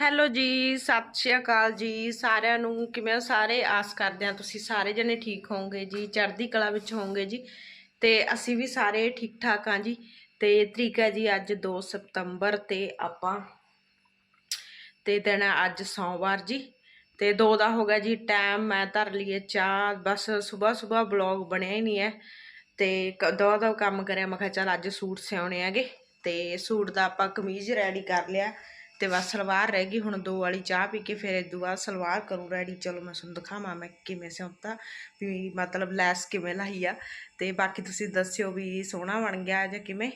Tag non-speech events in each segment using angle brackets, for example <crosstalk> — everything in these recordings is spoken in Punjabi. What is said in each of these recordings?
ਹੈਲੋ ਜੀ, ਸਤਿ ਸ਼੍ਰੀ ਅਕਾਲ ਜੀ। ਸਾਰਿਆਂ ਨੂੰ ਕਿਵੇਂ ਹੋ? ਸਾਰੇ ਆਸ ਕਰਦੇ ਹਾਂ ਤੁਸੀਂ ਸਾਰੇ ਜਣੇ ਠੀਕ ਹੋਵੋਗੇ ਜੀ, ਚੜ੍ਹਦੀ ਕਲਾ ਵਿੱਚ ਹੋਵੋਗੇ ਜੀ। ਤੇ ਅਸੀਂ ਵੀ ਸਾਰੇ ਠੀਕ ਠਾਕ ਹਾਂ ਜੀ। ਤੇ ਤਰੀਕ ਹੈ ਜੀ ਅੱਜ 2 ਸਤੰਬਰ ਤੇ ਆਪਾਂ, ਤੇ ਦਿਨ ਹੈ ਅੱਜ ਸੋਮਵਾਰ ਜੀ। ਤੇ 2 ਦਾ ਹੋ ਗਿਆ ਜੀ ਟਾਈਮ ਮੈਂ ਧਰ ਲਈਏ ਚਾਹ। ਬਸ ਸਵੇਰ ਸਵੇਰ ਬਲੌਗ ਬਣਿਆ ਹੀ ਨਹੀਂ ਹੈ। ਤੇ ਕ- ਦੋ ਦੋ ਕੰਮ ਕਰਿਆ। ਮੈਂ ਕਿਹਾ ਚੱਲ ਅੱਜ ਸੂਟ ਸਿਉਣੇ ਹੈਗੇ। ਤੇ ਸੂਟ ਦਾ ਆਪਾਂ ਕਮੀਜ਼ ਰੈਡੀ ਕਰ ਲਿਆ। ਤੇ ਬਸ ਸਲਵਾਰ ਰਹਿ ਗਈ, ਹੁਣ ਦੋ ਵਾਲੀ ਚਾਹ ਪੀ ਕੇ ਫਿਰ ਇਦੋਂ ਬਾਅਦ ਸਲਵਾਰ ਕਰੂ ਰੈਡੀ ਚਲੋ ਮੈਂ ਤੁਹਾਨੂੰ ਦਿਖਾਵਾਂ ਮੈਂ ਕਿਵੇਂ ਸਿਉਂਤਾ, ਵੀ ਮਤਲਬ ਲੈਸ ਕਿਵੇਂ ਲਾਈ ਆ। ਤੇ ਬਾਕੀ ਤੁਸੀਂ ਦੱਸਿਓ ਵੀ ਸੋਹਣਾ ਬਣ ਗਿਆ ਜਾਂ ਕਿਵੇਂ।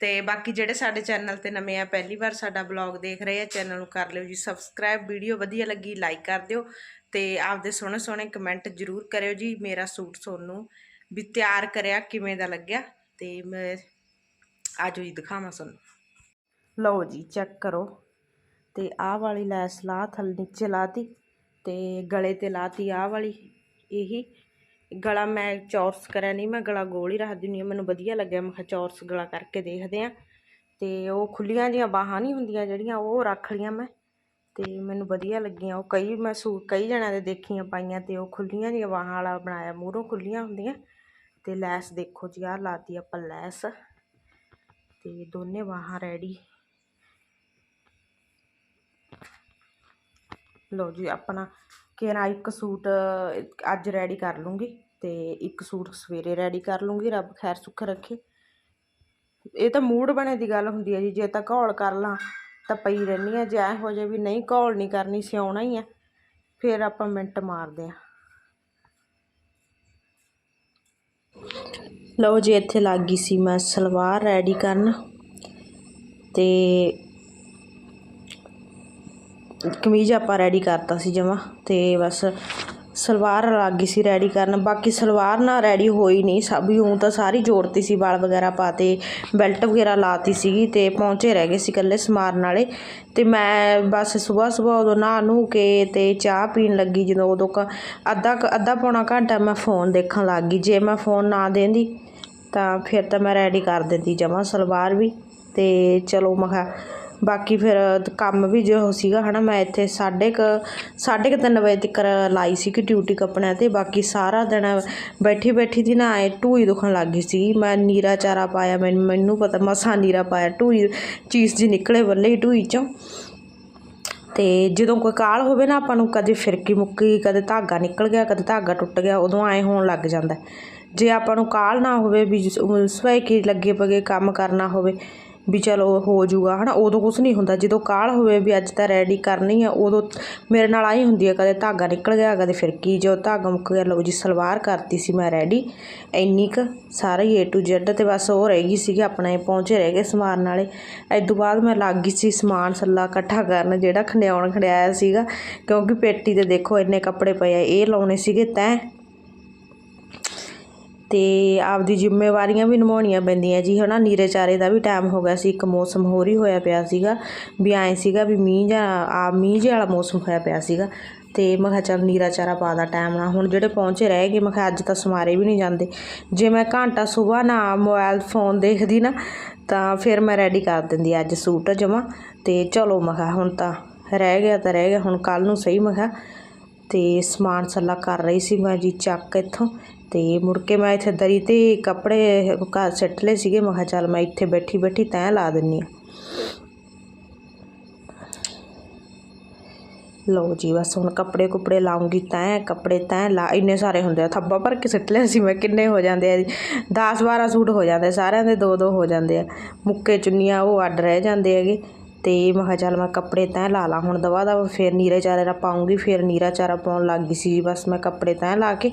ਤੇ ਬਾਕੀ ਜਿਹੜੇ ਸਾਡੇ ਚੈਨਲ ਤੇ ਨਵੇਂ ਆ, ਪਹਿਲੀ ਵਾਰ ਸਾਡਾ ਬਲੌਗ ਦੇਖ ਰਹੇ ਆ, ਚੈਨਲ ਨੂੰ ਕਰ ਲਿਓ ਜੀ ਸਬਸਕ੍ਰਾਈਬ। ਵੀਡੀਓ ਵਧੀਆ ਲੱਗੀ, ਲਾਈਕ ਕਰ ਦਿਓ ਤੇ ਆਪਦੇ ਸੋਹਣੇ ਸੋਹਣੇ ਕਮੈਂਟ ਜ਼ਰੂਰ ਕਰਿਓ ਜੀ, ਮੇਰਾ ਸੂਟ ਤੁਹਾਨੂੰ ਵੀ ਤਿਆਰ ਕਰਿਆ ਕਿਵੇਂ ਦਾ ਲੱਗਿਆ। ਤੇ ਮੈਂ ਆਜੋ ਜੀ ਦਿਖਾਵਾਂ ਤੁਹਾਨੂੰ। ਲਓ ਜੀ, ਚੈੱਕ ਕਰੋ। ਅਤੇ ਆਹ ਵਾਲੀ ਲੈਸ ਲਾ, ਥੱਲੇ ਨੀਚੇ ਲਾਤੀ ਅਤੇ ਗਲੇ ਤੇ ਲਾਤੀ ਆਹ ਵਾਲੀ ਇਹੀ। ਗਲਾ ਮੈਂ ਚੌਰਸ ਕਰਿਆ ਨਹੀਂ ਮੈਂ ਗਲਾ ਗੋਲ ਹੀ ਰੱਖ ਦਿੰਦੀ ਹਾਂ, ਮੈਨੂੰ ਵਧੀਆ ਲੱਗਿਆ। ਮੈਂ ਕਿਹਾ ਚੌਰਸ ਗਲਾ ਕਰਕੇ ਦੇਖਦੇ ਹਾਂ। ਅਤੇ ਉਹ ਖੁੱਲੀਆਂ ਜੀਆਂ ਬਾਹਾਂ ਨਹੀਂ ਹੁੰਦੀਆਂ ਜਿਹੜੀਆਂ, ਉਹ ਰੱਖ ਲਈਆਂ ਮੈਂ। ਅਤੇ ਮੈਨੂੰ ਵਧੀਆ ਲੱਗੀਆਂ। ਉਹ ਕਈ ਮੈਂ ਸੂਟ ਕਈ ਜਣਿਆਂ ਦੇ ਦੇਖੀਆਂ ਪਾਈਆਂ ਅਤੇ ਉਹ ਖੁੱਲੀਆਂ ਜੀਆਂ ਬਾਹਾਂ ਵਾਲਾ ਬਣਾਇਆ, ਮੂਹਰੋਂ ਖੁੱਲੀਆਂ ਹੁੰਦੀਆਂ। ਅਤੇ ਲੈਸ ਦੇਖੋ ਜੀ, ਆਹ ਲਾਤੀ ਆਪਾਂ ਲੈਸ। ਅਤੇ ਦੋਨੇ ਬਾਹਾਂ ਰੈਡੀ। ਲਓ ਜੀ, ਆਪਣਾ ਕਿਹੜਾ ਇੱਕ ਸੂਟ, ਅੱਜ ਰੈਡੀ ਕਰ ਲੂੰਗੀ ਤੇ ਇੱਕ ਸੂਟ ਸਵੇਰੇ ਰੈਡੀ ਕਰ ਲੂੰਗੀ, ਰੱਬ ਖੈਰ ਸੁੱਖ ਰੱਖੇ। ਇਹ ਤਾਂ ਮੂਡ ਬਣੇ ਦੀ ਗੱਲ ਹੁੰਦੀ ਹੈ ਜੀ, ਜੇ ਤਾਂ ਘੋਲ ਕਰ ਲਾਂ ਤਾਂ ਪਈ ਰਹਿੰਦੀ ਆ ਜੇ ਐ ਹੋ ਜੇ ਵੀ ਨਹੀਂ ਘੋਲ ਨਹੀਂ ਕਰਨੀ, ਸਿਉਣਾ ਹੀ ਆ, ਫਿਰ ਆਪਾਂ ਮਿੰਟ ਮਾਰਦੇ ਆ ਲਓ ਜੀ, ਇੱਥੇ ਲੱਗ ਗਈ ਸੀ ਮੈਂ ਸਲਵਾਰ ਰੈਡੀ ਕਰਨ ਤੇ ਕਮੀਜ਼ ਆਪਾਂ ਰੈਡੀ ਕਰਤਾ ਸੀ ਜਮਾ ਤੇ ਬਸ ਸਲਵਾਰ ਲੱਗ ਗਈ ਸੀ ਰੈਡੀ ਕਰਨ। ਬਾਕੀ ਸਲਵਾਰ ਨਾ ਰੈਡੀ ਹੋਈ ਨਹੀਂ। ਸਭ ਹੂੰ ਤਾਂ ਸਾਰੀ ਜੋੜਤੀ ਸੀ, ਵਾਲ ਵਗੈਰਾ ਪਾਤੇ ਬੈਲਟ ਵਗੈਰਾ ਲਾਤੀ ਸੀਗੀ ਤੇ ਪਹੁੰਚੇ ਰਹਿ ਗਏ ਸੀ ਇਕੱਲੇ ਸਮਾਰਨ ਵਾਲੇ। ਤੇ ਮੈਂ ਬਸ ਸਵੇਰ ਸਵੇਰ ਉਦੋਂ ਨਹਾ ਨੂੰ ਕੇ ਤੇ ਚਾਹ ਪੀਣ ਲੱਗੀ। ਜਦੋਂ ਉਦੋਂ ਕ ਅੱਧਾ ਕੁ- ਅੱਧਾ ਪੌਣਾ ਘੰਟਾ ਮੈਂ ਫੋਨ ਦੇਖਣ ਲੱਗ ਗਈ। ਜੇ ਮੈਂ ਫੋਨ ਨਾ ਦੇਂਦੀ ਤਾਂ ਫਿਰ ਤਾਂ ਮੈਂ ਰੈਡੀ ਕਰ ਦਿੰਦੀ ਜਮਾ ਸਲਵਾਰ ਵੀ। ਤੇ ਚਲੋ ਮੈਂ ਕਿਹਾ ਬਾਕੀ ਫਿਰ ਕੰਮ ਵੀ ਜੋ ਸੀਗਾ ਹਨਾ, ਮੈਂ ਇੱਥੇ ਸਾਢੇ ਕ, ਸਾਢੇ ਕੁ ਤਿੰਨ ਵਜੇ ਤੱਕ ਲਾਈ ਸੀ ਕਿ ਡਿਊਟੀ ਕੱਪੜਿਆਂ ਤੇ, ਬਾਕੀ ਸਾਰਾ ਦਿਨ ਬੈਠੀ ਬੈਠੀ ਦੀ ਨਾ ਐ ਢੂਈ ਦੁਖਣ ਲੱਗ ਗਈ ਸੀ ਮੈਂ ਨੀਰਾ ਚਾਰਾ ਪਾਇਆ, ਮੈਨੂੰ ਮੈਨੂੰ ਪਤਾ ਮਸਾਂ ਨੀਰਾ ਪਾਇਆ, ਢੂਈ ਚੀਜ਼ ਜੀ ਨਿਕਲੇ ਵੱਲੇ ਹੀ ਢੂਈ ਚੋਂ। ਤੇ ਜਦੋਂ ਕੋਈ ਕਾਲ ਹੋਵੇ ਨਾ ਆਪਾਂ ਨੂੰ, ਕਦੇ ਫਿਰਕੀ ਮੁੱਕੀ, ਕਦੇ ਧਾਗਾ ਨਿਕਲ ਗਿਆ, ਕਦੇ ਧਾਗਾ ਟੁੱਟ ਗਿਆ, ਉਦੋਂ ਐ ਹੋਣ ਲੱਗ ਜਾਂਦਾ। ਜੇ ਆਪਾਂ ਨੂੰ ਕਾਲ ਨਾ ਹੋਵੇ ਵੀ ਸਵੇਰ ਕੀ ਲੱਗੇ ਪਗੇ ਕੰਮ ਕਰਨਾ ਹੋਵੇ ਵੀ ਚਲੋ ਹੋ ਜਾਊਗਾ, ਹਨਾ? ਉਦੋਂ ਕੁਝ ਨਹੀਂ ਹੁੰਦਾ। ਜਦੋਂ ਕਾਲ ਹੋਵੇ ਵੀ ਅੱਜ ਤਾਂ ਰੈਡੀ ਕਰਨੀ ਆ, ਉਦੋਂ ਮੇਰੇ ਨਾਲ ਆਈ ਹੁੰਦੀ ਹੈ ਕਦੇ ਧਾਗਾ ਨਿਕਲ ਗਿਆ, ਕਦੇ ਫਿਰ ਕੀ ਜੋ ਧਾਗਾ ਮੁੱਕ ਗਿਆ। ਲਓ ਜੀ, ਸਲਵਾਰ ਕਰਤੀ ਸੀ ਮੈਂ ਰੈਡੀ ਇੰਨੀ ਕੁ ਸਾਰਾ ਏ ਟੂ to Z ਤੇ ਬਸ ਉਹ ਰਹਿ ਗਈ ਸੀਗੀ, ਆਪਣੇ ਪਹੁੰਚੇ ਰਹਿ ਗਏ ਸਮਾਰਨ ਨਾਲੇ। ਇਸ ਤੋਂ ਬਾਅਦ ਮੈਂ ਲੱਗ ਗਈ ਸੀ ਸਮਾਨ ਸੱਲਾ ਇਕੱਠਾ ਕਰਨ, ਜਿਹੜਾ ਖੰਡਿਆਉਣ ਖੰਡਿਆਇਆ ਸੀਗਾ। ਕਿਉਂਕਿ ਪੇਟੀ ਤੇ ਦੇਖੋ, ਇੰਨੇ ਕੱਪੜੇ ਪਏ ਆ, ਇਹ ਲਾਉਣੇ ਸੀਗੇ ਤੈਂ। ਤੇ ਆਪਦੀ ਜ਼ਿੰਮੇਵਾਰੀਆਂ ਵੀ ਨਿਭਾਉਣੀਆਂ ਪੈਂਦੀਆਂ ਜੀ, ਹਨਾ? ਨੀਰੇ ਚਾਰੇ ਦਾ ਵੀ ਟਾਈਮ ਹੋ ਗਿਆ ਸੀ, ਇੱਕ ਮੌਸਮ ਹੋਰ ਹੀ ਹੋਇਆ ਪਿਆ ਸੀਗਾ। ਵੀ ਐਂ ਸੀਗਾ ਵੀ ਮੀਂਹ ਜਾਂ ਆ ਮੀਂਹ ਜਿਹਾ ਵਾਲਾ ਮੌਸਮ ਹੋਇਆ ਪਿਆ ਸੀਗਾ। ਤੇ ਮੈਂ ਕਿਹਾ ਚੱਲ ਨੀਰਾ ਚਾਰਾ ਪਾ ਦਾ ਟਾਈਮ ਨਾ ਹੁਣ ਜਿਹੜੇ ਪਹੁੰਚੇ ਰਹਿ ਗਏ, ਮੈਂ ਕਿਹਾ ਅੱਜ ਤਾਂ ਸਮਾਰੇ ਵੀ ਨਹੀਂ ਜਾਂਦੇ। ਜੇ ਮੈਂ ਘੰਟਾ ਸਵੇਰ ਨਾ ਮੋਬਾਈਲ ਫੋਨ ਦੇਖਦੀ ਨਾ, ਤਾਂ ਫਿਰ ਮੈਂ ਰੈਡੀ ਕਰ ਦਿੰਦੀ ਅੱਜ ਸੂਟ ਜਮਾ। ਤੇ ਚਲੋ ਮੈਂ ਕਿਹਾ ਹੁਣ ਤਾਂ ਰਹਿ ਗਿਆ ਤਾਂ ਰਹਿ ਗਿਆ, ਹੁਣ ਕੱਲ ਨੂੰ ਸਹੀ ਮੈਂ ਕਿਹਾ। ਤੇ ਸਮਾਨ ਸੱਲਾ ਕਰ ਰਹੀ ਸੀ ਮੈਂ ਜੀ ਚੱਕ ਇੱਥੋਂ। ਤੇ ਮੁੜ ਕੇ ਮੈਂ ਇੱਥੇ ਦਰੀ ਤੇ ਕੱਪੜੇ ਘਰ ਸਿੱਟ ਲਏ ਸੀਗੇ, ਮੈਂ ਕਿਹਾ ਚੱਲ ਮੈਂ ਇੱਥੇ ਬੈਠੀ ਬੈਠੀ ਤੈਂ ਲਾ ਦਿੰਨੀ ਆ। ਲਓ ਜੀ, ਬਸ ਹੁਣ ਕੱਪੜੇ ਕੁਪੜੇ ਲਾਉਂਗੀ ਤੈਂ, ਕੱਪੜੇ ਤੈਂ ਲਾ, ਇੰਨੇ ਸਾਰੇ ਹੁੰਦੇ ਆ, ਥੱਬਾ ਭਰ ਕੇ ਸਿੱਟ ਲਿਆ ਸੀ ਮੈਂ, ਕਿੰਨੇ ਹੋ ਜਾਂਦੇ ਆ 10 12 ਸੂਟ ਹੋ ਜਾਂਦੇ, ਸਾਰਿਆਂ ਦੇ ਦੋ ਦੋ ਹੋ ਜਾਂਦੇ ਆ। ਮੁੱਕੇ ਚੁੰਨੀਆਂ ਉਹ ਅੱਡ ਰਹਿ ਜਾਂਦੇ ਹੈਗੇ। ਤੇ ਮੈਂ ਕਿਹਾ ਚੱਲ ਮੈਂ ਕੱਪੜੇ ਤੈਂ ਲਾ ਲਾ, ਹੁਣ ਦਵਾ ਦਾ ਫਿਰ ਨੀਰੇ ਚਾਰੇ ਦਾ ਪਾਉਂਗੀ, ਫਿਰ ਨੀਰਾ ਚਾਰਾ ਪਾਉਣ ਲੱਗ ਗਈ ਸੀ ਜੀ, ਬਸ ਮੈਂ ਕੱਪੜੇ ਤੈਂ ਲਾ ਕੇ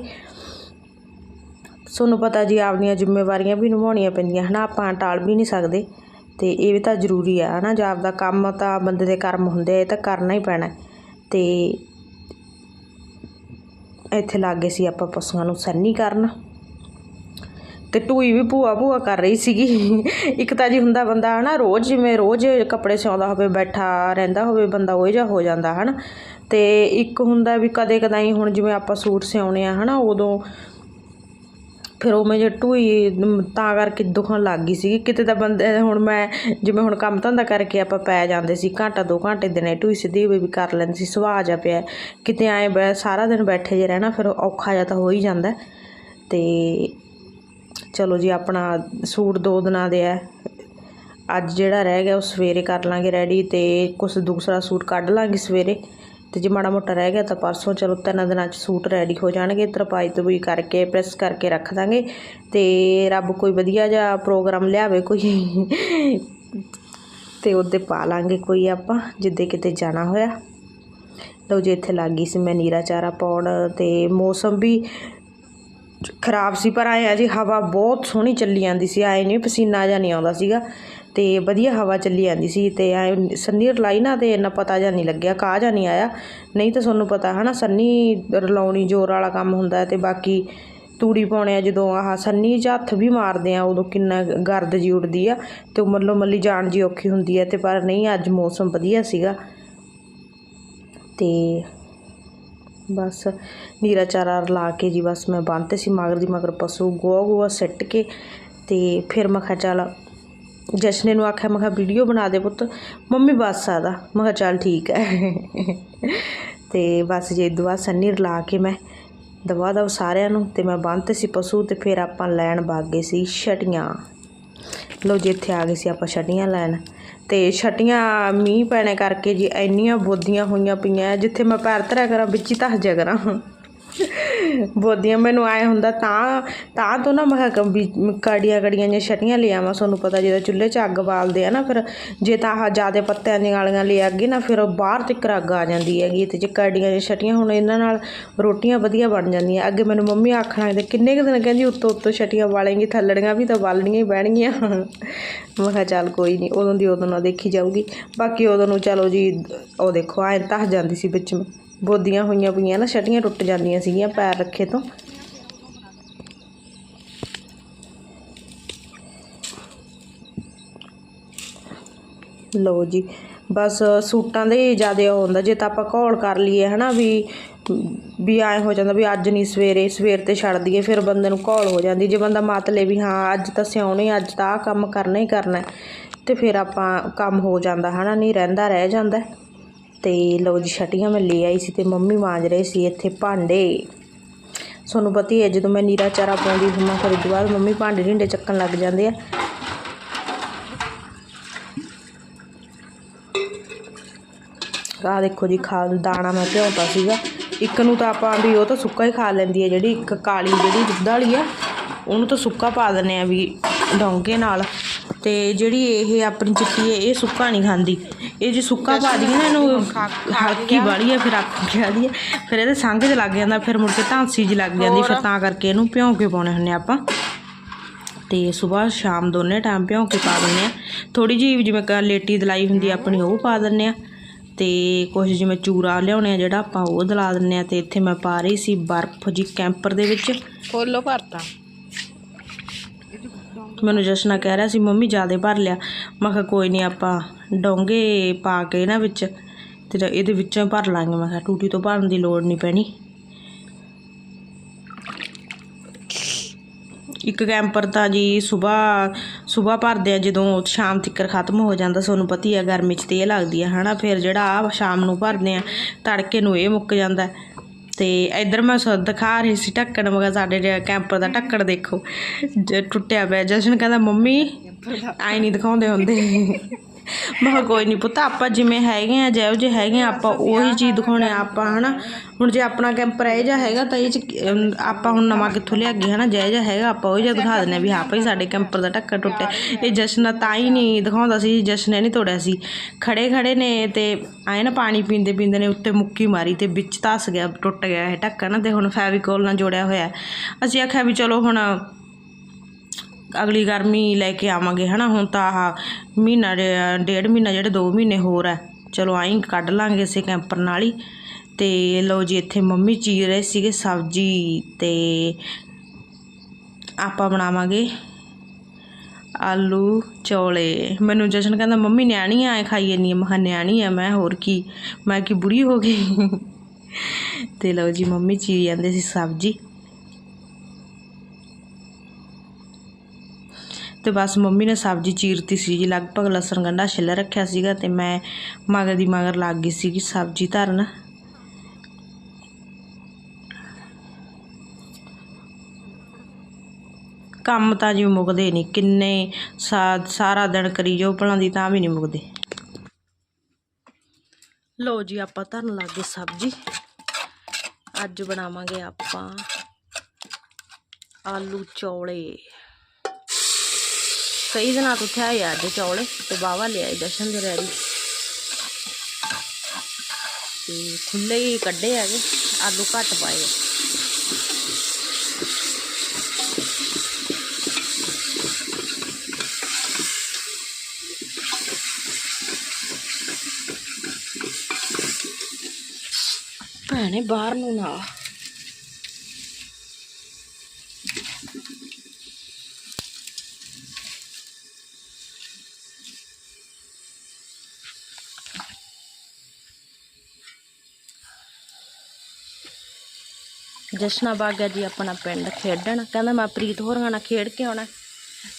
ਤੁਹਾਨੂੰ ਪਤਾ ਜੀ ਆਪਦੀਆਂ ਜ਼ਿੰਮੇਵਾਰੀਆਂ ਵੀ ਨਿਭਾਉਣੀਆਂ ਪੈਂਦੀਆਂ ਹਨਾ, ਆਪਾਂ ਟਾਲ ਵੀ ਨਹੀਂ ਸਕਦੇ ਤੇ ਇਹ ਵੀ ਤਾਂ ਜ਼ਰੂਰੀ ਆ ਹਨਾ, ਜੇ ਆਪਦਾ ਕੰਮ ਤਾਂ ਬੰਦੇ ਦੇ ਕਰਮ ਹੁੰਦੇ ਆ, ਇਹ ਤਾਂ ਕਰਨਾ ਹੀ ਪੈਣਾ। ਹੈ। ਤੇ ਇੱਥੇ ਲੱਗੇ ਸੀ ਆਪਾਂ ਪਸ਼ੂਆਂ ਨੂੰ ਸੰਨੀ ਕਰਨ। ਤੇ ਟੂਈ ਵੀ ਭੂਆ ਭੂਆ ਕਰ ਰਹੀ ਸੀਗੀ। ਇੱਕ ਤਾਂ ਜੀ ਹੁੰਦਾ ਬੰਦਾ ਹਨਾ, ਰੋਜ਼ ਜਿਵੇਂ ਰੋਜ਼ ਕੱਪੜੇ ਸਿਉਂਦਾ ਹੋਵੇ, ਬੈਠਾ ਰਹਿੰਦਾ ਹੋਵੇ, ਬੰਦਾ ਉਹ ਜਿਹਾ ਹੋ ਜਾਂਦਾ ਹਨਾ। ਤੇ ਇੱਕ ਹੁੰਦਾ ਵੀ ਕਦੇ ਕਦਾਈ ਹੁਣ ਜਿਵੇਂ ਆਪਾਂ ਸੂਟ ਸਿਉਣੇ ਆ ਹਨਾ, ਉਦੋਂ ਫਿਰ ਉਹ ਜੇ ਢੂਈ ਤਾਂ ਕਰਕੇ ਦੁਖਣ ਲੱਗ ਗਈ ਸੀ ਕਿਤੇ ਤਾਂ ਬੰਦੇ ਹੁਣ ਮੈਂ, ਜਿਵੇਂ ਹੁਣ ਕੰਮ ਧੰਦਾ ਕਰਕੇ ਆਪਾਂ ਪੈ ਜਾਂਦੇ ਸੀ, ਘੰਟਾ, ਦੋ ਘੰਟੇ ਦਿਨੇ ਢੂਈ ਸਿੱਧੀ ਵੀ ਕਰ ਲੈਂਦੇ ਸੀ, ਸੁਭਾਅ ਜਾ ਪਿਆ। ਕਿਤੇ ਐ ਬੈ, ਸਾਰਾ ਦਿਨ ਬੈਠੇ ਜੇ ਰਹਿਣਾ, ਫਿਰ ਔਖਾ ਜਿਹਾ ਤਾਂ ਹੋ ਹੀ ਜਾਂਦਾ। ਤੇ ਚਲੋ ਜੀ, ਆਪਣਾ ਸੂਟ ਦੋ ਦਿਨਾਂ ਦੇ ਆ ਅੱਜ ਜਿਹੜਾ ਰਹਿ ਗਿਆ, ਉਹ ਸਵੇਰੇ ਕਰ ਲਾਂਗੇ ਰੈਡੀ ਤੇ ਕੁਝ ਦੂਸਰਾ ਸੂਟ ਕੱਢ ਲਾਂਗੇ ਸਵੇਰੇ। ਤੇ ਜੇ ਮਾੜਾ ਮੋਟਾ ਰਹਿ ਗਿਆ ਤਾਂ ਪਰਸੋਂ ਚਲੋ ਤਿੰਨ ਦਿਨਾਂ 'ਚ ਸੂਟ ਰੈਡੀ ਹੋ ਜਾਣਗੇ, ਤਰਪਾਈ ਤਰਪੂਈ ਕਰਕੇ ਪ੍ਰੈਸ ਕਰਕੇ ਰੱਖ ਦਾਂਗੇ। ਤੇ ਰੱਬ ਕੋਈ ਵਧੀਆ ਜਿਹਾ ਪ੍ਰੋਗਰਾਮ ਲਿਆਵੇ ਕੋਈ, ਤੇ ਉਹਦੇ ਪਾ ਲਾਂਗੇ ਕੋਈ ਆਪਾਂ, ਜਿੱਦੇ ਕਿਤੇ ਜਾਣਾ ਹੋਇਆ। ਲਓ ਜੇ, ਇੱਥੇ ਲੱਗ ਗਈ ਸੀ ਮੈਂ ਨੀਰਾ ਚਾਰਾ ਪਾਉਣ ਤੇ ਮੌਸਮ ਵੀ ਖਰਾਬ ਸੀ, ਪਰ ਆਏ ਆ ਜੀ, ਹਵਾ ਬਹੁਤ ਸੋਹਣੀ ਚੱਲੀ ਜਾਂਦੀ ਸੀ, ਆਏ ਨਹੀਂ ਪਸੀਨਾ ਜਾਂ ਨਹੀਂ ਆਉਂਦਾ ਸੀਗਾ। ਅਤੇ ਵਧੀਆ ਹਵਾ ਚੱਲੀ ਜਾਂਦੀ ਸੀ ਅਤੇ ਐਂ ਸੰਨੀ ਰਲਾਈ ਨਾ ਤੇ ਇੰਨਾ ਪਤਾ ਜਿਹਾ ਨਹੀਂ ਲੱਗਿਆ, ਕਾਹ ਜਿਹਾ ਨਹੀਂ ਆਇਆ। ਨਹੀਂ ਤਾਂ ਤੁਹਾਨੂੰ ਪਤਾ ਹੈ ਨਾ ਸੰਨੀ ਰਲਾਉਣੀ ਜ਼ੋਰ ਵਾਲਾ ਕੰਮ ਹੁੰਦਾ ਅਤੇ ਬਾਕੀ ਤੂੜੀ ਪਾਉਣੇ ਆ ਜਦੋਂ ਆਹ ਸੰਨੀ 'ਚ ਹੱਥ ਵੀ ਮਾਰਦੇ ਆ, ਉਦੋਂ ਕਿੰਨਾ ਗਰਦ ਜੀ ਉੱਡਦੀ ਆ ਅਤੇ ਮੱਲੋ ਮੱਲੀ ਜਾਣ ਜੀ ਔਖੀ ਹੁੰਦੀ ਹੈ ਅਤੇ ਪਰ ਨਹੀਂ, ਅੱਜ ਮੌਸਮ ਵਧੀਆ ਸੀਗਾ। ਅਤੇ ਬਸ ਨੀਰਾ ਚਾਰਾ ਰਲਾ ਕੇ ਜੀ ਬਸ ਮੈਂ ਬੰਨ੍ਹਤੇ ਸੀ, ਮਗਰ ਦੀ ਮਗਰ ਪਸ਼ੂ ਗੋਹਾ ਗੋਹਾ ਸਿੱਟ ਕੇ ਅਤੇ ਫਿਰ ਮੈਂ ਕਿਹਾ ਚੱਲ ਜਸ਼ਨੇ ਨੂੰ ਆਖਿਆ, ਮੈਂ ਕਿਹਾ, ਵੀਡੀਓ ਬਣਾ ਦੇ ਪੁੱਤ। ਮੰਮੀ ਬਸ ਆਦਾ ਮੈਂ ਕਿਹਾ, ਚੱਲ ਠੀਕ ਹੈ। ਤੇ ਬਸ ਜੇ ਦੁਆ ਸੰਨੀ ਰਲਾ ਕੇ ਮੈਂ ਦਵਾ ਦਵ ਸਾਰਿਆਂ ਨੂੰ ਤੇ ਮੈਂ ਬੰਨ੍ਹਤੇ ਸੀ ਪਸ਼ੂ ਤੇ ਫਿਰ ਆਪਾਂ ਲੈਣ ਵਗ ਸੀ ਛਟੀਆਂ। ਲਓ ਜਿੱਥੇ ਆ ਗਏ ਸੀ ਆਪਾਂ ਛਟੀਆਂ ਲੈਣ। ਤੇ ਛਟੀਆਂ ਮੀਂਹ ਪੈਣੇ ਕਰਕੇ ਜੀ ਇੰਨੀਆਂ ਬੋਦੀਆਂ ਹੋਈਆਂ ਪਈਆਂ, ਜਿੱਥੇ ਮੈਂ ਪੈਰ ਧਰਿਆ ਕਰਾਂ, ਵਿੱਚ ਹੀ ਧਸ ਜਾ ਕਰਾਂ। ਬੋਦੀਆਂ ਮੈਨੂੰ ਆਏ ਹੁੰਦਾ ਤਾਂ ਤਾਂ ਤੋਂ ਨਾ ਮੈਂ ਕਿਹਾ ਕਿ ਕੜੀਆਂ ਕੜੀਆਂ ਜਿਹੀਆਂ ਛਟੀਆਂ ਲਿਆਵਾਂ ਤੁਹਾਨੂੰ ਪਤਾ ਜਦੋਂ ਚੁੱਲ੍ਹੇ 'ਚ ਅੱਗ ਬਾਲਦੇ ਆ ਨਾ ਫਿਰ, ਜੇ ਤਾਂ ਆਹ ਜ਼ਿਆਦਾ ਪੱਤਿਆਂ ਦੀਆਂ ਵਾਲੀਆਂ ਲਿਆ ਅੱਗੇ ਨਾ ਫਿਰ ਉਹ ਬਾਹਰ ਤੱਕ ਅੱਗ ਆ ਜਾਂਦੀ ਹੈਗੀ ਤੇ ਜੇ ਕੜੀਆਂ ਜਿਹੀਆਂ ਛਟੀਆਂ, ਹੁਣ ਇਹਨਾਂ ਨਾਲ ਰੋਟੀਆਂ ਵਧੀਆ ਬਣ ਜਾਂਦੀਆਂ। ਅੱਗੇ ਮੈਨੂੰ ਮੰਮੀ ਆਖਣ ਲੱਗੇ ਕਿੰਨੇ ਕੁ ਦਿਨ ਕਹਿੰਦੀ ਉੱਤੋਂ ਉੱਤੋਂ ਛਟੀਆਂ ਵਾਲੇਂਗੀ ਥੱਲੜੀਆਂ ਵੀ ਤਾਂ ਬਾਲਣੀਆਂ ਹੀ ਬਹਿਣਗੀਆਂ ਮੈਂ ਕਿਹਾ ਚੱਲ ਕੋਈ ਨਹੀਂ, ਉਦੋਂ ਦੀ ਉਦੋਂ ਨਾ ਦੇਖੀ ਜਾਊਗੀ। ਬਾਕੀ ਉਦੋਂ ਨੂੰ ਚਲੋ ਜੀ, ਉਹ ਦੇਖੋ, ਐਂ ਧਸ ਜਾਂਦੀ ਸੀ ਵਿੱਚ ਬੋਦੀਆਂ ਹੋਈਆਂ ਪਈਆਂ ਨਾ ਛਟੀਆਂ ਟੁੱਟ ਜਾਂਦੀਆਂ ਸੀਗੀਆਂ ਪੈਰ ਰੱਖੇ ਤੋਂ। ਲਓ ਜੀ ਬਸ ਸੂਟਾਂ ਦੇ ਜ਼ਿਆਦਾ ਉਹ ਹੁੰਦਾ ਜੇ ਤਾਂ ਆਪਾਂ ਘੋਲ ਕਰ ਲਈਏ ਹਨਾ ਵੀ ਵੀ ਐ ਹੋ ਜਾਂਦਾ ਵੀ ਅੱਜ ਨਹੀਂ ਸਵੇਰੇ ਸਵੇਰ ਤੇ ਛੱਡ ਦਈਏ ਫਿਰ ਬੰਦੇ ਨੂੰ ਘੋਲ ਹੋ ਜਾਂਦੀ। ਜੇ ਬੰਦਾ ਮਤ ਲੇ ਵੀ ਹਾਂ ਅੱਜ ਤਾਂ ਸਿਆਉਣੇ ਅੱਜ ਤਾਂ ਆਹ ਕੰਮ ਕਰਨਾ ਹੀ ਕਰਨਾ ਹੈ, ਤੇ ਫਿਰ ਆਪਾਂ ਕੰਮ ਹੋ ਜਾਂਦਾ ਹਨਾ ਨਹੀਂ ਰਹਿੰਦਾ ਰਹਿ ਜਾਂਦਾ ਤੇ ਲਓ ਜੀ, ਛਟੀਆਂ ਮੈਂ ਲੈ ਆਈ ਸੀ ਤੇ ਮੰਮੀ ਮਾਂਜ ਰਹੇ ਸੀ ਇੱਥੇ ਭਾਂਡੇ। ਤੁਹਾਨੂੰ ਪਤਾ ਹੀ ਹੈ, ਜਦੋਂ ਮੈਂ ਨੀਰਾ ਚਾਰਾ ਪਾਉਂਦੀ ਹੁੰਮਾ ਫਿਰ ਉਦੋਂ ਬਾਅਦ ਮੰਮੀ ਭਾਂਡੇ ਢਿੰਡੇ ਚੱਕਣ ਲੱਗ ਜਾਂਦੇ ਆ। ਆਹ ਦੇਖੋ ਜੀ ਖਾਲ ਦਾਣਾ ਮੈਂ ਭਿਉਂਤਾ ਸੀਗਾ। ਇੱਕ ਨੂੰ ਤਾਂ ਆਪਾਂ ਵੀ ਉਹ ਤਾਂ ਸੁੱਕਾ ਹੀ ਖਾ ਲੈਂਦੀ ਹੈ, ਜਿਹੜੀ ਇੱਕ ਕਾਲੀ ਜਿਹੜੀ ਦੁੱਧ ਵਾਲੀ ਆ, ਉਹਨੂੰ ਤਾਂ ਸੁੱਕਾ ਪਾ ਦਿੰਦੇ ਆ ਵੀ ਡੋਂਗੇ ਨਾਲ। ਤੇ ਜਿਹੜੀ ਇਹ ਆਪਣੀ ਚਿੱਟੀ ਹੈ ਇਹ ਸੁੱਕਾ ਨਹੀਂ ਖਾਂਦੀ। ਇਹ ਜੇ ਸੁੱਕਾ ਪਾ ਦਈਏ ਨਾ ਇਹਨੂੰ ਹਲਕੀ ਵਾਲੀ ਹੈ ਫਿਰ ਅੱਖ ਖਿਆਦੀ ਹੈ ਫਿਰ ਇਹਦੇ ਸੰਗ 'ਚ ਲੱਗ ਜਾਂਦਾ ਫਿਰ ਮੁੜ ਕੇ ਢਾਂਸੀ 'ਚ ਲੱਗ ਜਾਂਦੀ ਫਿਰ ਤਾਂ ਕਰਕੇ ਇਹਨੂੰ ਭਿਉਂ ਕੇ ਪਾਉਣੇ ਹੁੰਦੇ ਆਪਾਂ। ਤੇ ਸਵੇਰ ਸ਼ਾਮ ਦੋਨੇ ਟਾਈਮ ਭਿਉਂ ਕੇ ਪਾ ਦਿੰਦੇ ਆ ਥੋੜੀ ਜਿਹੀ ਜਿਵੇਂ ਕ ਲੇਟੀ ਦਲਾਈ ਹੁੰਦੀ ਆਪਣੀ ਉਹ ਪਾ ਦਿੰਦੇ ਆ ਤੇ ਕੁਝ ਜਿਵੇਂ ਚੂਰਾ ਲਿਆਉਣੇ ਆ ਜਿਹੜਾ ਆਪਾਂ ਉਹ ਦਲਾ ਦਿੰਦੇ ਆ ਤੇ ਇੱਥੇ ਮੈਂ ਪਾ ਰਹੀ ਸੀ ਬਰਫ਼ ਜੀ ਕੈਂਪਰ ਦੇ ਵਿੱਚ। ਖੋਲੋ ਭਰਤਾ ਮੈਨੂੰ ਜਸ਼ਨਾ ਕਹਿ ਰਿਹਾ ਸੀ, ਮੰਮੀ ਜ਼ਿਆਦਾ ਭਰ ਲਿਆ। ਮੈਂ ਕਿਹਾ, ਕੋਈ ਨਹੀਂ ਆਪਾਂ ਡੋਂਗੇ ਪਾ ਕੇ ਨਾ ਵਿੱਚ ਤੇ ਇਹਦੇ ਵਿੱਚੋਂ ਭਰ ਲਾਂਗੇ। ਮੈਂ ਕਿਹਾ, ਟੂਟੀ ਤੋਂ ਭਰਨ ਦੀ ਲੋੜ ਨਹੀਂ ਪੈਣੀ। ਇੱਕ ਕੈਂਪਰ ਤਾਂ ਜੀ ਸਵੇਰ ਸਵੇਰ ਭਰਦੇ ਆ, ਜਦੋਂ ਸ਼ਾਮ ਤੱਕ ਖਤਮ ਹੋ ਜਾਂਦਾ, ਤੁਹਾਨੂੰ ਪਤੀ ਆ, ਗਰਮੀ 'ਚ ਤੇ ਇਹ ਲੱਗਦੀ ਆ, ਹਨਾ? ਫਿਰ ਜਿਹੜਾ ਆ ਸ਼ਾਮ ਨੂੰ ਭਰਦੇ ਆ, ਤੜਕੇ ਨੂੰ ਇਹ ਮੁੱਕ ਜਾਂਦਾ। ਤੇ ਇਧਰ ਮੈਂ ਸ ਦਿਖਾ ਰਹੀ ਸੀ ਢੱਕਣ ਮਗਾ ਸਾਡੇ ਕੈਂਪਰ ਦਾ ਢੱਕਣ ਦੇਖੋ ਜੇ ਟੁੱਟਿਆ ਪਿਆ। ਜਸ਼ਨ ਕਹਿੰਦਾ ਮੰਮੀ ਆਈ ਨਹੀਂ ਦਿਖਾਉਂਦੇ ਹੁੰਦੇ। <laughs> ਮੈਂ ਕਿਹਾ ਕੋਈ ਨਹੀਂ ਪੁੱਤ, ਆਪਾਂ ਜਿਵੇਂ ਹੈਗੇ ਆ, ਜਿਹੋ ਜਿਹੇ ਹੈਗੇ ਆ, ਆਪਾਂ ਉਹੀ ਚੀਜ਼ ਦਿਖਾਉਣੇ ਆ ਆਪਾਂ, ਹਨਾ? ਹੁਣ ਜੇ ਆਪਣਾ ਕੈਂਪਰ ਇਹ ਜਿਹਾ ਹੈਗਾ ਤਾਂ ਇਹ ਚ ਆਪਾਂ ਹੁਣ ਨਵਾਂ ਕਿੱਥੋਂ ਲਿਆ ਲਿਆਗੇ, ਹਨਾ? ਜਿਹੋ ਜਿਹਾ ਹੈਗਾ, ਆਪਾਂ ਉਹ ਜਿਹਾ ਦਿਖਾ ਦਿੰਦੇ ਆ ਵੀ ਹਾਂ ਭਾਈ ਸਾਡੇ ਕੈਂਪਰ ਦਾ ਢੱਕਣ ਟੁੱਟਿਆ। ਇਹ ਜਸ਼ਨ ਤਾਂ ਹੀ ਨਹੀਂ ਦਿਖਾਉਂਦਾ ਸੀ, ਜਸ਼ਨ ਨਹੀਂ ਤੋੜਿਆ ਸੀ। ਖੜੇ ਖੜੇ ਨੇ ਤੇ ਆਏ ਨਾ ਪਾਣੀ ਪੀਂਦੇ ਪੀਂਦੇ ਨੇ ਉੱਤੇ ਮੁੱਕੀ ਮਾਰੀ ਤੇ ਵਿੱਚ ਧਸ ਗਿਆ, ਟੁੱਟ ਗਿਆ ਇਹ ਢੱਕਣ ਤੇ ਹੁਣ ਫੈਵੀਕੋਲ ਨਾਲ ਜੋੜਿਆ ਹੋਇਆ। ਅਸੀਂ ਆਖਿਆ ਵੀ ਚਲੋ ਹੁਣ ਅਗਲੀ ਗਰਮੀ ਲੈ ਕੇ ਆਵਾਂਗੇ, ਹਨਾ? ਹੁਣ ਤਾਂ ਆਹ ਮਹੀਨਾ ਡੇਢ ਮਹੀਨਾ ਜਿਹੜੇ 2 ਮਹੀਨੇ ਹੋਰ ਹੈ ਚਲੋ ਆਈ ਕੱਢ ਲਾਂਗੇ ਅਸੀਂ ਕੈਂਪਰ ਨਾਲ ਹੀ। ਤੇ ਲਓ ਜੀ, ਇੱਥੇ ਮੰਮੀ ਚੀਰ ਰਹੇ ਸੀਗੇ ਸਬਜ਼ੀ ਤੇ ਆਪਾਂ ਬਣਾਵਾਂਗੇ ਆਲੂ ਚੌਲੇ। ਮੈਨੂੰ ਜਸ਼ਨ ਕਹਿੰਦਾ, ਮੰਮੀ, ਨਿਆਣੀ ਆਏ ਖਾਈ ਜਾਂਦੀ ਆ। ਮੈਂ ਨਿਆਣੀ ਆ? ਮੈਂ ਹੋਰ ਕੀ? ਮੈਂ ਕੀ ਬੁੜੀ ਹੋ ਗਈ? ਤੇ ਲਓ ਜੀ, ਮੰਮੀ ਚੀਰ ਜਾਂਦੇ ਸੀ ਸਬਜ਼ੀ। ਤੇ ਬਸ ਮੰਮੀ ਨੇ ਸਬਜ਼ੀ ਚੀਰਤੀ ਸੀ ਜੀ ਲਗਭਗ ਲਸਣ ਗੰਢਾ ਛਿੱਲ ਰੱਖਿਆ ਸੀਗਾ ਤੇ ਮੈਂ ਮਗਰ ਦੀ ਮਗਰ ਲੱਗ ਗਈ ਸੀਗੀ ਸਬਜ਼ੀ ਧਰਨ। ਕੰਮ ਤਾਂ ਜੀ ਮੁੱਕਦੇ ਨਹੀਂ ਕਿੰਨੇ ਸਾ- ਸਾਰਾ ਦਿਨ ਕਰੀ ਜੋ ਭਲਾਂ ਦੀ ਤਾਂ ਵੀ ਨਹੀਂ ਮੁੱਕਦੇ। ਲੋ ਜੀ, ਆਪਾਂ ਧਰਨ ਲੱਗ ਗਏ ਸਬਜ਼ੀ। ਅੱਜ ਬਣਾਵਾਂਗੇ ਆਪਾਂ ਆਲੂ ਚੌਲੇ। ਕਈ ਦਿਨਾਂ ਤੋਂ ਥਿਆ ਅੱਜ ਚੌਲੇ ਤੇ ਬਾਵਾ ਲਿਆਏ, ਦਰਸ਼ਨ ਦੇ ਰੈਡੀ। ਤੇ ਖੁੱਲੇ ਹੀ ਕੱਢੇ ਹੈਗੇ, ਆਲੂ ਘੱਟ ਪਾਏ ਭੈਣੇ ਬਾਹਰ ਨੂੰ ਨਾ ਜਸ਼ਨਾ ਬਾਗਾ ਜੀ ਆਪਣਾ ਪਿੰਡ ਖੇਡਣ। ਕਹਿੰਦਾ ਮੈਂ ਪ੍ਰੀਤ ਹੋਰਾਂ ਨਾਲ ਖੇਡ ਕੇ ਆਉਣਾ।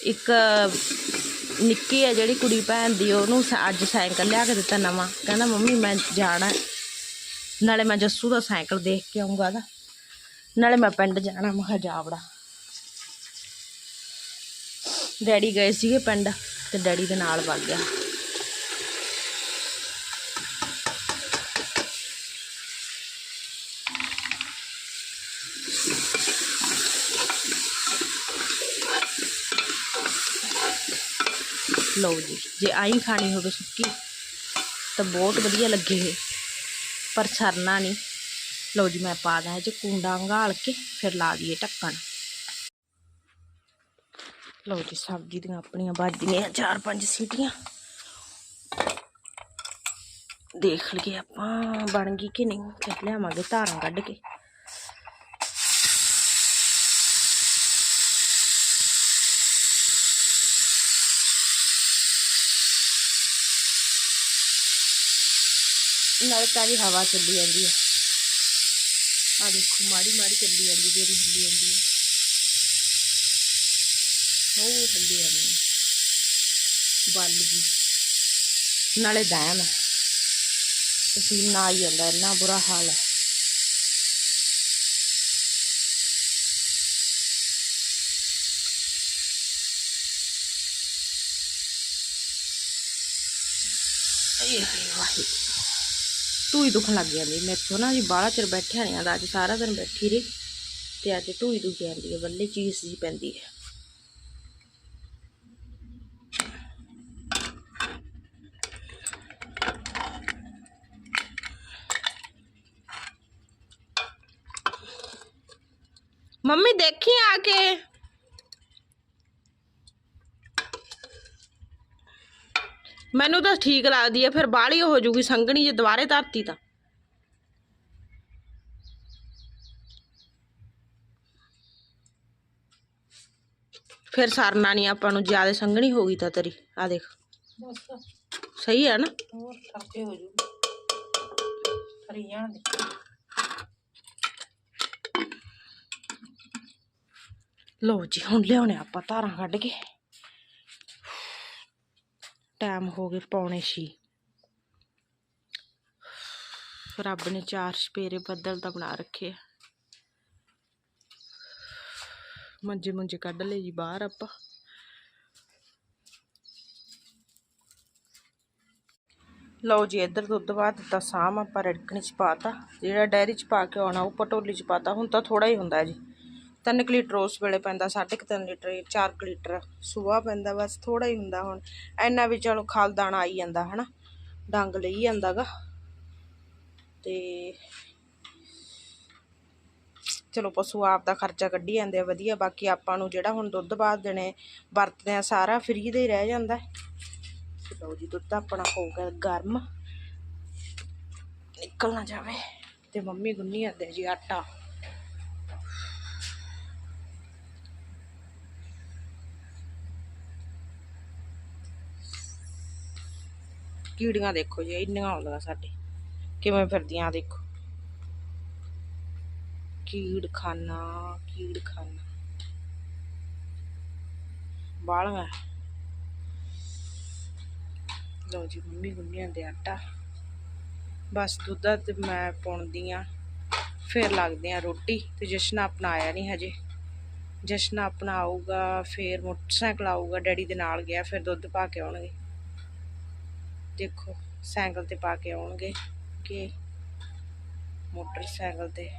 ਇੱਕ ਨਿੱਕੀ ਹੈ ਜਿਹੜੀ ਕੁੜੀ ਭੈਣ ਦੀ, ਉਹਨੂੰ ਅੱਜ ਸਾਈਕਲ ਲਿਆ ਕੇ ਦਿੱਤਾ ਨਵਾਂ। ਕਹਿੰਦਾ, ਮੰਮੀ, ਮੈਂ ਜਾਣਾ ਨਾਲੇ ਮੈਂ ਜੱਸੂ ਦਾ ਸਾਈਕਲ ਦੇਖ ਕੇ ਆਉਂਗਾ ਦਾ ਨਾਲੇ ਮੈਂ ਪਿੰਡ ਜਾਣਾ, ਮੈਂ ਕਿਹਾ ਡੈਡੀ ਗਏ ਸੀਗੇ ਪਿੰਡ ਤੇ ਡੈਡੀ ਦੇ ਨਾਲ ਵਗ ਗਿਆ। ਲਓ ਜੀ, ਜੇ ਆਈ ਖਾਣੀ ਹੋਵੇ ਸੁੱਕੀ, ਤਾਂ ਬਹੁਤ ਵਧੀਆ ਲੱਗੇ ਇਹ। ਪਰ ਸਰਨਾ ਨਹੀਂ। ਲਓ ਜੀ, ਮੈਂ ਪਾ ਦਾਂ ਇਹ ਚ ਕੁੰਡਾ ਅੰਗਾਲ ਕੇ, ਫਿਰ ਲਾ ਦਈਏ ਢੱਕਣ। ਲਓ ਜੀ, ਸਬਜ਼ੀ ਦੀਆਂ ਆਪਣੀਆਂ ਵੱਜਦੀਆਂ ਚਾਰ ਪੰਜ ਸੀਟੀਆਂ। ਦੇਖ ਲਈਏ ਆਪਾਂ ਬਣ ਗਈ ਕਿ ਨਹੀਂ, ਫਿਰ ਲਿਆਵਾਂਗੇ ਧਾਰਾਂ ਕੱਢ ਕੇ। ਨਾਲੇ ਤਾਜੀ ਹਵਾ ਚੱਲੀ ਜਾਂਦੀ ਆ। ਆ ਦੇਖੋ, ਮਾੜੀ ਮਾੜੀ ਚੱਲੀ ਜਾਂਦੀ ਜਿਹੜੀ ਹਿੱਲੀ ਜਾਂਦੀ ਆ। ਉਹ ਹਿੱਲੀ ਜਾਂਦੀ ਆ ਗਈ ਨਾਲੇ ਦੈਮ ਪਸੀਨਾ ਆਈ ਜਾਂਦਾ, ਇੰਨਾ ਬੁਰਾ ਹਾਲ ਹੈ ਇਹ ਵਾਹਿਗੁਰੂ ਤੂੰ ਹੀ ਦੁਖਣ ਲੱਗ ਜਾਂਦੀ ਮੈਥੋਂ ਨਾ ਜੀ ਬਾਹਲਾ ਚਿਰ ਬੈਠਿਆ ਨਹੀਂ ਆਂਦਾ ਅੱਜ ਸਾਰਾ ਦਿਨ ਬੈਠੀ ਰਹੀ ਤੇ ਅੱਜ ਤੂੰ ਹੀ ਦੁਖ ਜਾਂਦੀ ਹੈ ਬੱਲੇ ਚੀਜ਼ ਜੀ ਪੈਂਦੀ ਹੈ ਮੰਮੀ ਦੇਖੀ ਆ ਮੈਨੂੰ ਤਾਂ ਠੀਕ ਲੱਗਦੀ ਹੈ ਫਿਰ ਬਾਹਲੀ ਹੋ ਜੂਗੀ ਸੰਘਣੀ ਜੇ ਦੁਬਾਰੇ ਧਰਤੀ ਤਾਂ ਫਿਰ ਸਰਨਾ ਨਹੀਂ ਆਪਾਂ ਨੂੰ ਜ਼ਿਆਦਾ ਸੰਘਣੀ ਹੋ ਗਈ ਤਾਂ ਤੇਰੀ ਆ ਦੇਖ ਸਹੀ ਹੈ ਨਾ ਹੋਰ ਖਰਚੇ ਹੋ ਜੂ ਕਰੀ ਜਾਣ ਦੇ ਲਓ ਜੀ ਹੁਣ ਲਿਆਉਣੇ ਆਪਾਂ ਧਾਰਾਂ ਕੱਢ ਕੇ ਟਾਈਮ ਹੋ ਗਏ ਪੌਣੇ ਛੇ। ਰੱਬ ਨੇ ਚਾਰ ਸਪੇਰੇ ਬੱਦਲ ਤਾਂ ਬਣਾ ਰੱਖੇ ਆ। ਮੰਜੇ ਮੁੰਜੇ ਕੱਢ ਲਏ ਜੀ ਬਾਹਰ ਆਪਾਂ। ਲਓ ਜੀ, ਇੱਧਰ ਦੁੱਧ ਬਾਅਦ ਦਿੱਤਾ ਸਾਮ ਆਪਾਂ ਰੜਕਣੀ ਚ ਪਾਤਾ ਜਿਹੜਾ ਡੈਰੀ ਚ ਪਾ ਕੇ ਆਉਣਾ, ਉਹ ਪਟੋਲੀ ਚ ਪਾਤਾ ਹੁਣ ਤਾਂ ਥੋੜਾ ਹੀ ਹੁੰਦਾ ਜੀ। ਤਿੰਨ ਕੁ ਲੀਟਰ ਉਸ ਵੇਲੇ ਪੈਂਦਾ, ਸਾਢੇ ਕੁ ਤਿੰਨ ਲੀਟਰ, ਚਾਰ ਕੁ ਲੀਟਰ ਸੁਬਾਹ ਪੈਂਦਾ, ਬਸ ਥੋੜਾ ਹੀ ਹੁੰਦਾ ਹੁਣ। ਇੰਨਾ ਵੀ ਚਲੋ ਖਾਲ ਦਾਣਾ ਆਈ ਜਾਂਦਾ, ਹਨਾ? ਡੰਗ ਲਈ ਜਾਂਦਾਗਾ ਤੇ ਚਲੋ ਪਸ਼ੂ ਆਪ ਦਾ ਖਰਚਾ ਕੱਢੀ ਜਾਂਦੇ ਆ, ਵਧੀਆ। ਬਾਕੀ ਆਪਾਂ ਨੂੰ ਜਿਹੜਾ ਹੁਣ ਦੁੱਧ ਬਾਅਦ ਦੇਣੇ ਵਰਤਦੇ ਆ ਸਾਰਾ, ਫ੍ਰੀ ਦੇ ਹੀ ਰਹਿ ਜਾਂਦਾ। ਹੈ। ਲਓ ਜੀ, ਦੁੱਧ ਆਪਣਾ ਹੋ ਗਿਆ ਗਰਮ। ਨਿਕਲ ਨਾ ਜਾਵੇ। ਤੇ ਮੰਮੀ ਗੁੰਨੀ ਜਾਂਦੇ ਜੀ ਆਟਾ। ਕੀੜੀਆਂ ਦੇਖੋ ਜੀ, ਇੰਨੀਆਂ ਆਉਂਦੀਆਂ ਸਾਡੇ। ਕਿਵੇਂ ਫਿਰਦੀਆਂ ਦੇਖੋ। ਕੀੜ ਖਾਨਾ ਕੀੜ ਖਾਨਾ ਬਾਲਵਾ ਲਓ ਜੀ, ਮੰਮੀ ਗੁੰਨਿਆਂ ਦੇ ਆਟਾ। ਬਸ ਦੁੱਧ ਤੇ ਮੈਂ ਪਾਉਂਦੀ ਆ। ਫਿਰ ਲੱਗਦੇ ਆ ਰੋਟੀ। ਤੇ ਜਸ਼ਨ ਆਪਣਾ ਆਇਆ ਨਹੀਂ ਹਜੇ। ਜਸ਼ਨ ਆਪਣਾ ਆਊਗਾ ਫਿਰ ਮੋਟਰਸਾਈਕਲ ਆਊਗਾ, ਡੈਡੀ ਦੇ ਨਾਲ ਗਿਆ, ਫਿਰ ਦੁੱਧ ਪਾ ਕੇ ਆਉਣਗੇ। ਦੇਖੋ, ਸਾਈਕਲ ਤੇ ਪਾ ਕੇ ਆਉਣਗੇ ਕਿ ਮੋਟਰਸਾਈਕਲ ਤੇ।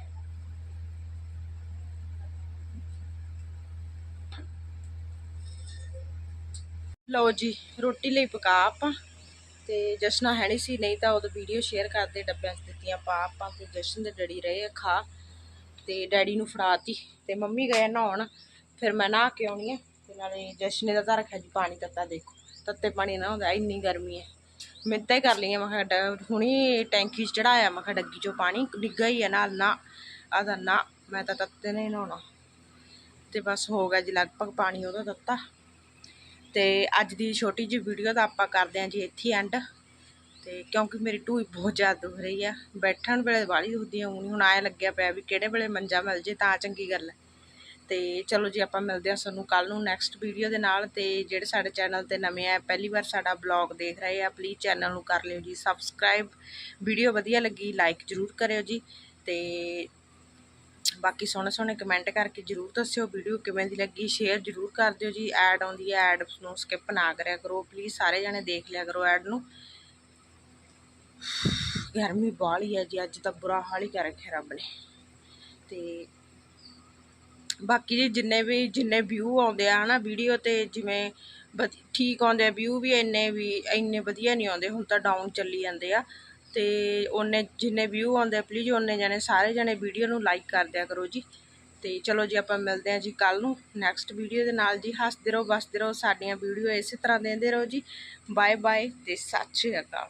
ਲਓ ਜੀ, ਰੋਟੀ ਲਈ ਪਕਾ ਆਪਾਂ ਤੇ ਜਸ਼ਨਾ ਹੈ ਨਹੀਂ ਸੀ, ਨਹੀਂ ਤਾਂ ਉਦੋਂ ਵੀਡੀਓ ਸ਼ੇਅਰ ਕਰਦੇ ਡੱਬਿਆਂ 'ਚ ਦਿੱਤੀਆਂ ਪਾ ਆਪਾਂ ਫਿਰ ਜਸ਼ਨ ਦੇ ਡੈਡੀ ਰਹੇ ਆ ਖਾ ਤੇ ਡੈਡੀ ਨੂੰ ਫੜਾਤੀ ਤੇ ਮੰਮੀ ਗਏ ਨਹਾਉਣ, ਫਿਰ ਮੈਂ ਨਹਾ ਕੇ ਆਉਣੀ ਆ ਤੇ ਨਾਲੇ ਜਸ਼ਨ ਦਾ ਤਾਂ ਰੱਖਿਆ ਜੀ, ਪਾਣੀ ਤੱਤਾ ਦੇਖੋ, ਤੱਤੇ ਪਾਣੀ ਨਾ ਹੁੰਦਾ, ਇੰਨੀ ਗਰਮੀ ਹੈ। ਮਿੰਤਾਂ ਹੀ ਕਰ ਲਈਆਂ ਮੈਂ ਕਿਹਾ ਹੁਣੀ ਟੈਂਕੀ 'ਚ ਚੜਾਇਆ ਮੈਂ ਕਿਹਾ ਡੱਗੀ 'ਚੋਂ ਪਾਣੀ, ਡਿੱਗਾ ਹੀ ਹੈ ਨਾਲ, ਨਾ ਆਦਾ ਨਾ, ਮੈਂ ਤਾਂ ਤੱਤੇ ਨਹੀਂ ਨਹਾਉਣਾ। ਤੇ ਬਸ ਹੋ ਗਿਆ ਜੀ, ਲਗਭਗ ਪਾਣੀ ਉਹਦਾ ਤੱਤਾ। ਤੇ ਅੱਜ ਦੀ ਛੋਟੀ ਜਿਹੀ ਵੀਡੀਓ ਦਾ ਆਪਾਂ ਕਰਦੇ ਹਾਂ ਜੀ ਇੱਥੇ ਐਂਡ ਤੇ ਕਿਉਂਕਿ ਮੇਰੀ ਢੂਈ ਬਹੁਤ ਜ਼ਿਆਦਾ ਦੁਖ ਰਹੀ ਆ। ਬੈਠਣ ਵੇਲੇ ਵਾਲੀ ਦੁਖਦੀ ਆ ਹੁਣ ਆਏ ਲੱਗਿਆ ਪਿਆ ਵੀ ਕਿਹੜੇ ਵੇਲੇ ਮੰਜਾ ਮਿਲ ਜੇ, ਤਾਂ ਚੰਗੀ ਗੱਲ ਹੈ ਤੇ ਚਲੋ ਜੀ ਆਪਾਂ ਮਿਲਦੇ ਹਾਂ ਤੁਹਾਨੂੰ ਕੱਲ ਨੂੰ ਨੈਕਸਟ ਵੀਡੀਓ ਦੇ ਨਾਲ ਤੇ ਜਿਹੜੇ ਸਾਡੇ ਚੈਨਲ ਤੇ ਨਵੇਂ ਆ ਪਹਿਲੀ ਵਾਰ ਸਾਡਾ ਬਲੌਗ ਦੇਖ ਰਹੇ ਆ ਪਲੀਜ਼ ਚੈਨਲ ਨੂੰ ਕਰ ਲਿਓ ਜੀ ਸਬਸਕ੍ਰਾਈਬ ਵੀਡੀਓ ਵਧੀਆ ਲੱਗੀ ਲਾਈਕ ਜਰੂਰ ਕਰਿਓ ਜੀ ਤੇ ਬਾਕੀ ਸੋਹਣੇ ਸੋਹਣੇ ਕਮੈਂਟ ਕਰਕੇ ਜਰੂਰ ਦੱਸਿਓ ਵੀਡੀਓ ਕਿਵੇਂ ਦੀ ਲੱਗੀ ਸ਼ੇਅਰ ਜਰੂਰ ਕਰ ਦਿਓ ਜੀ ਐਡ ਆਉਂਦੀ ਹੈ ਐਡ ਨੂੰ ਸਕਿਪ ਨਾ ਕਰਿਆ ਕਰੋ ਪਲੀਜ਼ ਸਾਰੇ ਜਣੇ ਦੇਖ ਲਿਆ ਕਰੋ ਐਡ ਨੂੰ। ਗਰਮੀ ਬਾਹਲੀ ਹੈ ਜੀ, ਅੱਜ ਤਾਂ ਬੁਰਾ ਹਾਲ ਹੀ ਕਰ ਰੱਖਿਆ ਰੱਬ ਨੇ। ਤੇ ਬਾਕੀ ਜੀ ਜਿੰਨੇ ਵੀ, ਜਿੰਨੇ ਵਿਊ ਆਉਂਦੇ ਆ, ਹਨਾ ਵੀਡੀਓ ਤੇ ਜਿਵੇਂ ਵਧ- ਠੀਕ ਆਉਂਦੇ ਆ ਵਿਊ ਵੀ ਇੰਨੇ ਵੀ, ਇੰਨੇ ਵਧੀਆ ਨਹੀਂ ਆਉਂਦੇ, ਹੁਣ ਤਾਂ ਡਾਊਨ ਚੱਲੀ ਜਾਂਦੇ ਆ। ਤੇ ਉਹਨੇ ਜਿੰਨੇ ਵਿਊ ਆਉਂਦੇ ਆ ਪਲੀਜ਼ ਉਹਨੇ ਜਣੇ, ਸਾਰੇ ਜਣੇ ਵੀਡੀਓ ਨੂੰ ਲਾਈਕ ਕਰ ਦਿਆ ਕਰੋ ਜੀ। ਤੇ ਚਲੋ ਜੀ, ਆਪਾਂ ਮਿਲਦੇ ਹਾਂ ਜੀ ਕੱਲ ਨੂੰ ਨੈਕਸਟ ਵੀਡੀਓ ਦੇ ਨਾਲ ਜੀ, ਹੱਸਦੇ ਰਹੋ, ਵਸਦੇ ਰਹੋ, ਸਾਡੀਆਂ ਵੀਡੀਓ ਇਸੇ ਤਰ੍ਹਾਂ ਦਿੰਦੇ ਰਹੋ ਜੀ। ਬਾਏ ਬਾਏ ਤੇ ਸਤਿ ਸ਼੍ਰੀ ਅਕਾਲ।